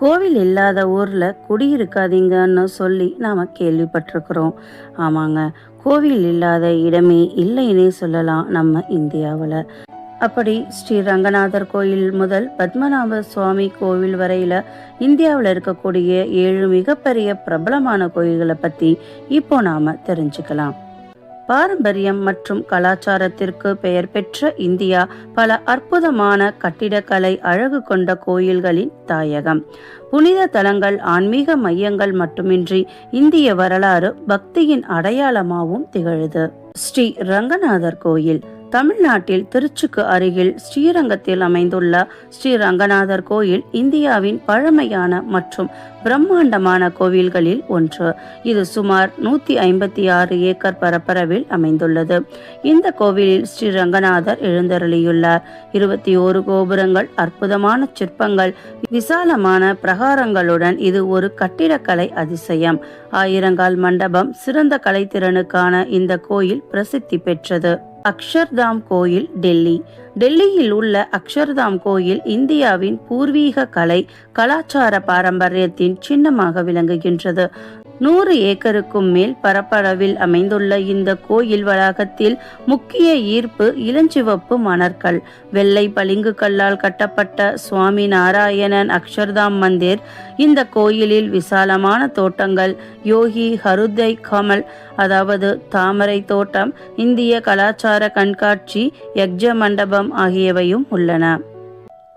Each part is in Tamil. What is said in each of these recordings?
கோவில் இல்லாத ஊரில் குடியிருக்காதீங்கன்னு சொல்லி நாம் கேள்விப்பட்டிருக்கிறோம். ஆமாங்க கோவில் இல்லாத இடமே இல்லைன்னே சொல்லலாம் நம்ம இந்தியாவில். அப்படி ஸ்ரீ ரங்கநாதர் கோயில் முதல் பத்மநாப சுவாமி கோவில் வரையில் இந்தியாவில் இருக்கக்கூடிய ஏழு மிகப்பெரிய பிரபலமான கோயில்களை பற்றி இப்போ நாம் தெரிஞ்சுக்கலாம். பாரம்பரியம் மற்றும் கலாச்சாரத்திற்கு பெயர் பெற்ற இந்தியா பல அற்புதமான கட்டிடக்கலை அழகு கொண்ட கோயில்களின் தாயகம். புனித தலங்கள் ஆன்மீக மையங்கள் மட்டுமின்றி இந்திய வரலாறு பக்தியின் அடையாளமாகவும் திகழுது. ஸ்ரீ ரங்கநாதர் கோயில் தமிழ்நாட்டில் திருச்சிக்கு அருகில் ஸ்ரீரங்கத்தில் அமைந்துள்ள ஸ்ரீ ரங்கநாதர் கோயில் இந்தியாவின் பழமையான மற்றும் பிரம்மாண்டமான கோவில்களில் ஒன்று. இது சுமார் நூத்தி ஐம்பத்தி ஆறு ஏக்கர் பரப்பரவில் அமைந்துள்ளது. இந்த கோவிலில் ஸ்ரீ ரங்கநாதர் எழுந்தருளியுள்ளார். இருபத்தி ஓரு கோபுரங்கள் அற்புதமான சிற்பங்கள் விசாலமான பிரகாரங்களுடன் இது ஒரு கட்டிடக்கலை அதிசயம். ஆயிரங்கால் மண்டபம் சிறந்த கலைத்திறனுக்கான இந்த கோயில் பிரசித்தி பெற்றது. அக்ஷர்தாம் கோயில் டெல்லி. டெல்லியில் உள்ள அக்ஷர்தாம் கோயில் இந்தியாவின் பூர்வீக கலை கலாச்சார பாரம்பரியத்தின் சின்னமாக விளங்குகின்றது. நூறு ஏக்கருக்கும் மேல் பரப்பளவில் அமைந்துள்ள இந்த கோயில் வளாகத்தில் முக்கிய ஈர்ப்பு இளஞ்சிவப்பு மணற்கல். வெள்ளை பளிங்கு கல்லால் கட்டப்பட்ட சுவாமி நாராயணன் அக்ஷர்தாம் மந்திர். இந்த கோயிலில் விசாலமான தோட்டங்கள் யோகி ஹருதை கமல் அதாவது தாமரை தோட்டம் இந்திய கலாச்சார கண்காட்சி யக்ஜ மண்டபம் ஆகியவையும் உள்ளன.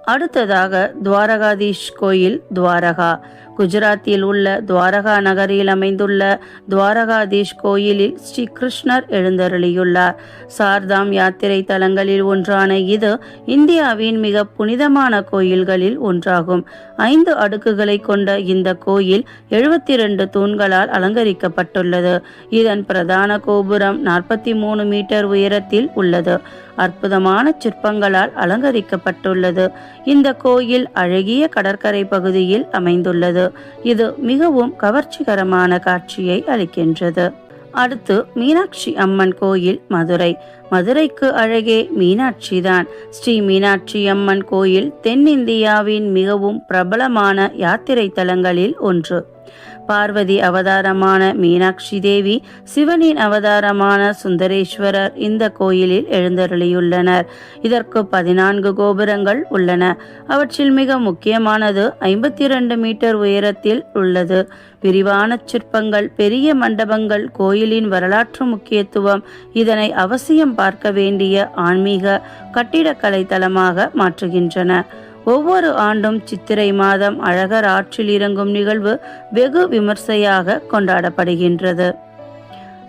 அடுத்ததாக துவாரகாதீஷ் கோயில் துவாரகா. குஜராத்தில் உள்ள துவாரகா நகரில் அமைந்துள்ள துவாரகாதீஷ் கோயிலில் ஸ்ரீ கிருஷ்ணர் எழுந்தருளியுள்ளார். சார்தாம் யாத்திரை தலங்களில் ஒன்றான இது இந்தியாவின் மிக புனிதமான கோயில்களில் ஒன்றாகும். ஐந்து அடுக்குகளை கொண்ட இந்த கோயில் எழுபத்தி ரெண்டு தூண்களால் அலங்கரிக்கப்பட்டுள்ளது. இதன் பிரதான கோபுரம் நாற்பத்தி மூணு மீட்டர் உயரத்தில் உள்ளது. அற்புதமான சிற்பங்களால் அலங்கரிக்கப்பட்டுள்ளது. இந்த கோயில் அழகிய கடற்கரை பகுதியில் அமைந்துள்ளது. இது மிகவும் கவர்ச்சிகரமான காட்சியை அளிக்கின்றது. அடுத்து மீனாட்சி அம்மன் கோயில் மதுரை. மதுரைக்கு அழகே மீனாட்சி தான். ஸ்ரீ மீனாட்சி அம்மன் கோயில் தென்னிந்தியாவின் மிகவும் பிரபலமான யாத்திரை தலங்களில் ஒன்று. பார்வதி அவதாரமான மீனாட்சி தேவி சிவனின் அவதாரமான சுந்தரேஸ்வரர் இந்த கோயிலில் எழுந்தருளியுள்ளனர். இதற்கு பதினான்கு கோபுரங்கள் உள்ளன. அவற்றில் மிக முக்கியமானது ஐம்பத்தி இரண்டு மீட்டர் உயரத்தில் உள்ளது. விரிவான சிற்பங்கள் பெரிய மண்டபங்கள் கோயிலின் வரலாற்று முக்கியத்துவம் இதனை அவசியம் பார்க்க வேண்டிய ஆன்மீக கட்டிடக்கலை தளமாக மாற்றுகின்றன. ஒவ்வொரு ஆண்டும் சித்திரை மாதம் அழகர் ஆற்றில் இறங்கும் நிகழ்வு வெகு விமர்சையாக கொண்டாடப்படுகின்றது.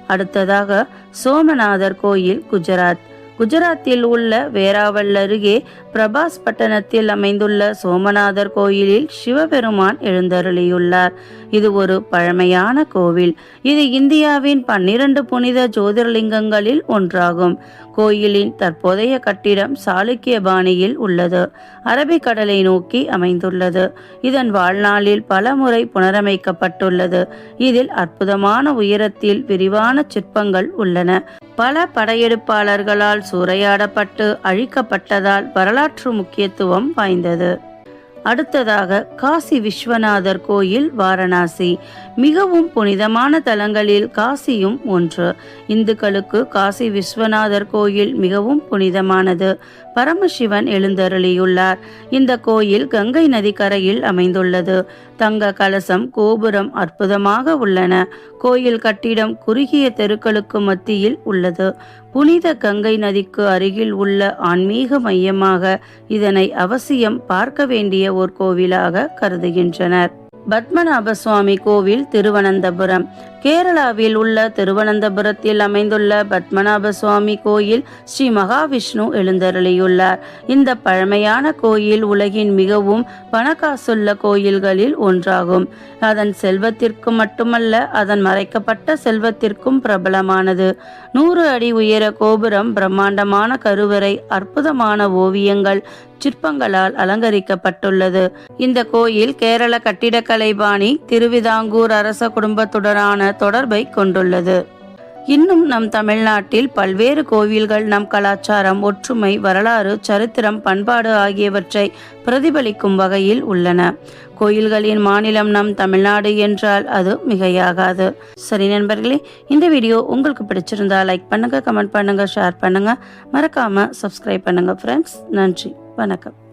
அடுத்ததாக சோமநாதர் கோயில் குஜராத். குஜராத்தில் உள்ள வேராவல் அருகே பிரபாஸ் பட்டணத்தில் அமைந்துள்ள சோமநாதர் கோயிலில் சிவபெருமான் எழுந்தருளியுள்ளார். இது ஒரு பழமையான கோவில். இது இந்தியாவின் பன்னிரண்டு புனித ஜோதிர்லிங்கங்களில் ஒன்றாகும். கோயிலின் தற்போதைய கட்டிடம் சாளுக்கிய பாணியில் உள்ளது. அரபிக்கடலை நோக்கி அமைந்துள்ளது. இதன் வாழ்நாளில் பல முறை புனரமைக்கப்பட்டுள்ளது. இதில் அற்புதமான உயரத்தில் விரிவான சிற்பங்கள் உள்ளன. பல படையெடுப்பாளர்களால் சூறையாடப்பட்டு அழிக்கப்பட்டதால் வரலாற்று முக்கியத்துவம் வாய்ந்தது. அடுத்ததாக காசி விஸ்வநாதர் கோயில் வாரணாசி. மிகவும் புனிதமான தலங்களில் காசியும் ஒன்று. இந்துக்களுக்கு காசி விஸ்வநாதர் கோயில் மிகவும் புனிதமானது. பரமசிவன் எழுந்தருளியுள்ளார். இந்த கோயில் கங்கை நதிக்கரையில் அமைந்துள்ளது. தங்க கலசம் கோபுரம் அற்புதமாக உள்ளன. கோயில் கட்டிடம் குறுகிய தெருக்களுக்கு மத்தியில் உள்ளது. புனித கங்கை நதிக்கு அருகில் உள்ள ஆன்மீக மையமாக இதனை அவசியம் பார்க்க வேண்டிய ஒரு கோவிலாக கருதுகின்றனர். பத்மநாப சுவாமி கோவில் திருவனந்தபுரம். கேரளாவில் உள்ள திருவனந்தபுரத்தில் அமைந்துள்ள பத்மநாப சுவாமி கோயில் ஸ்ரீ மகாவிஷ்ணு எழுந்தருளியுள்ளார். இந்த பழமையான கோயில் உலகின் மிகவும் பணக்காசுள்ள கோயில்களில் ஒன்றாகும். அதன் செல்வத்திற்கு மட்டுமல்ல அதன் மறைக்கப்பட்ட செல்வத்திற்கும் பிரபலமானது. நூறு அடி உயர கோபுரம் பிரம்மாண்டமான கருவறை அற்புதமான ஓவியங்கள் சிற்பங்களால் அலங்கரிக்கப்பட்டுள்ளது. இந்த கோயில் கேரள கட்டிடக்கலை பாணி திருவிதாங்கூர் அரச குடும்பத்துடனான தொடர்பை கொண்டுள்ளது. இன்னும் நம் தமிழ்நாட்டில் பல்வேறு கோவில்கள் நம் கலாச்சாரம் ஒற்றுமை வரலாறு சரித்திரம் பண்பாடு ஆகியவற்றை பிரதிபலிக்கும் வகையில் உள்ளன. கோயில்களின் மாநிலம் நம் தமிழ்நாடு என்றால் அது மிகையாகாது. சரி நண்பர்களே இந்த வீடியோ உங்களுக்கு பிடிச்சிருந்தா லைக் பண்ணுங்க கமெண்ட் பண்ணுங்க ஷேர் பண்ணுங்க. மறக்காம சப்ஸ்கிரைப் பண்ணுங்க ஃப்ரெண்ட்ஸ் நன்றி வணக்கம்.